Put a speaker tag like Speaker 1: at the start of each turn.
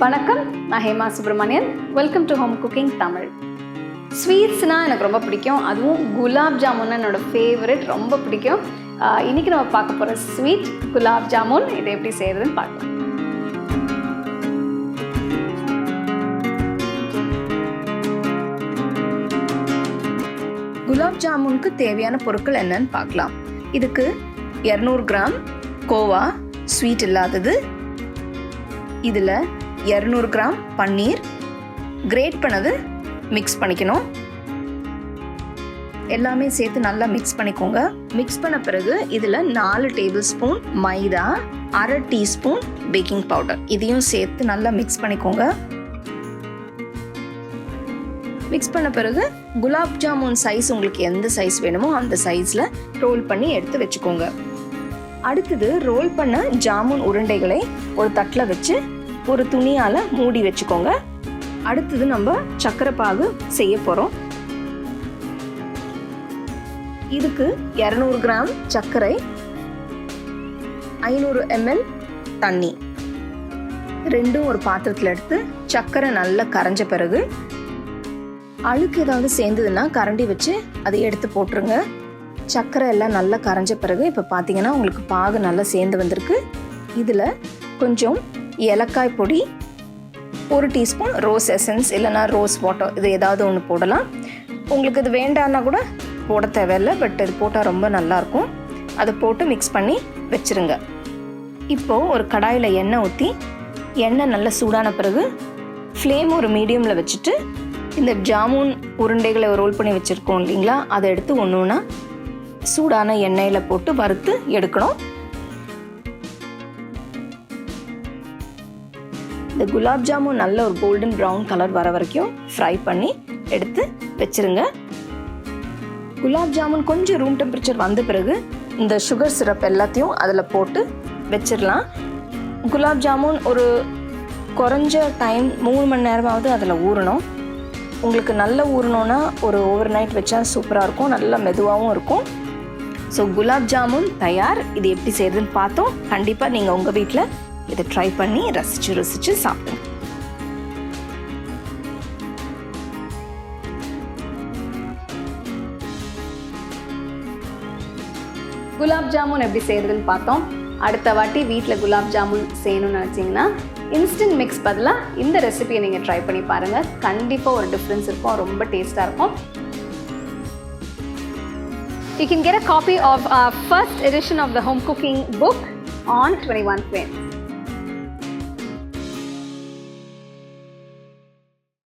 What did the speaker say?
Speaker 1: வணக்கம் நான் Hema Subramanian welcome to home cooking Tamil ஸ்வீட்ஸ்னால் எனக்கு ரொம்ப பிடிக்கும். அதுவும் குலாப் ஜாமுன் என்னோட ஃபேவரட் ரொம்ப பிடிக்கும். இன்றைக்கி இன்னைக்கு நம்ம பார்க்க போகிற ஸ்வீட் குலாப் ஜாமுன் இதை எப்படி செய்யறதுன்னு பார்க்கலாம். குலாப் ஜாமுனுக்கு தேவையான பொருட்கள் என்னன்னு பார்க்கலாம். இதுக்கு இரநூறு கிராம் கோவா ஸ்வீட் இல்லாதது. இதில் இரநூறு கிராம் பன்னீர். கிரேட் பண்ணது மிக்ஸ் பண்ணிக்கணும். எல்லாமே சேர்த்து நல்லா மிக்ஸ் பண்ணிக்கோங்க. மிக்ஸ் பண்ண பிறகு இதில் நாலு டேபிள் ஸ்பூன் மைதா அரை டீஸ்பூன் பேக்கிங் பவுடர் இதையும் சேர்த்து நல்லா மிக்ஸ் பண்ணிக்கோங்க. மிக்ஸ் பண்ண பிறகு குலாப் ஜாமுன் சைஸ் உங்களுக்கு எந்த சைஸ் வேணுமோ அந்த சைஸில் ரோல் பண்ணி எடுத்து வச்சுக்கோங்க. அடுத்தது ரோல் பண்ண ஜாமுன் உருண்டைகளை ஒரு தட்டில் வச்சு ஒரு துணியால் மூடி வச்சுக்கோங்க. அடுத்தது நம்ம சக்கரை பாகு செய்ய போகிறோம் இதுக்கு இரநூறு கிராம் சர்க்கரை ஐநூறு எம்எல் தண்ணி. ரெண்டும் ஒரு பாத்திரத்தில் எடுத்து சர்க்கரை நல்லா கரைஞ்ச பிறகு அழுக்கு ஏதாவது சேர்ந்ததுன்னா கரண்டி வச்சு அதை எடுத்து போட்டுருங்க. சர்க்கரை எல்லாம் நல்லா கரைஞ்ச பிறகு இப்போ பார்த்தீங்கன்னா உங்களுக்கு பாகு நல்லா சேர்ந்து வந்திருக்கு. இதில் கொஞ்சம் ஏலக்காய் பொடி ஒரு டீஸ்பூன் ரோஸ் எசன்ஸ் இல்லைனா ரோஸ் வாட்டர் இது ஏதாவது ஒன்று போடலாம். உங்களுக்கு இது வேண்டான்னா கூட போட தேவையில்லை பட் இது போட்டால் ரொம்ப நல்லாயிருக்கும். அதை போட்டு மிக்ஸ் பண்ணி வச்சுருங்க. இப்போது ஒரு கடாயில் எண்ணெய் ஊற்றி எண்ணெய் நல்லா சூடான பிறகு ஃப்ளேம் ஒரு மீடியமில் வச்சுட்டு இந்த ஜாமுன் உருண்டைகளை ரோல் பண்ணி வச்சுருக்கோம் இல்லைங்களா அதை எடுத்து ஒன்று ஒன்றா சூடான எண்ணெயில் போட்டு வறுத்து எடுக்கணும். இந்த குலாப் ஜாமுன் நல்ல ஒரு கோல்டன் ப்ரௌன் கலர் வர வரைக்கும் ஃப்ரை பண்ணி எடுத்து வச்சிருங்க. குலாப் ஜாமுன் கொஞ்சம் ரூம் டெம்பரேச்சர் வந்த பிறகு இந்த சுகர் சிரப் எல்லாத்தையும் அதில் போட்டு வச்சிடலாம். குலாப் ஜாமுன் ஒரு குறைஞ்ச டைம் மூணு மணி நேரமாவது அதில் ஊறணும். உங்களுக்கு நல்லா ஊறணுன்னா ஒரு ஓவர் நைட் வச்சா சூப்பராக இருக்கும் நல்லா மெதுவாகவும் இருக்கும். ஸோ குலாப் ஜாமுன் தயார். இது எப்படி செய்யறதுன்னு பார்த்தோம். கண்டிப்பாக நீங்கள் உங்கள் வீட்டில் இதை ட்ரை பண்ணி ரசித்து ருசித்து சாப்பிடுங்க குலாப் ஜாமுன் எப்படி செய்கிறதுன்னு பார்த்தோம். அடுத்த வாட்டி வீட்டில் குலாப் ஜாமுன் செய்யணும்னு நினச்சிங்கன்னா இன்ஸ்டன்ட் மிக்ஸ் பதிலாக இந்த ரெசிபியை நீங்கள் ட்ரை பண்ணி பாருங்கள் கண்டிப்பாக ஒரு டிஃப்ரென்ஸ் இருக்கும். ரொம்ப டேஸ்ட்டாக இருக்கும். You can get a copy of our first edition of the home cooking book on 21 Frames.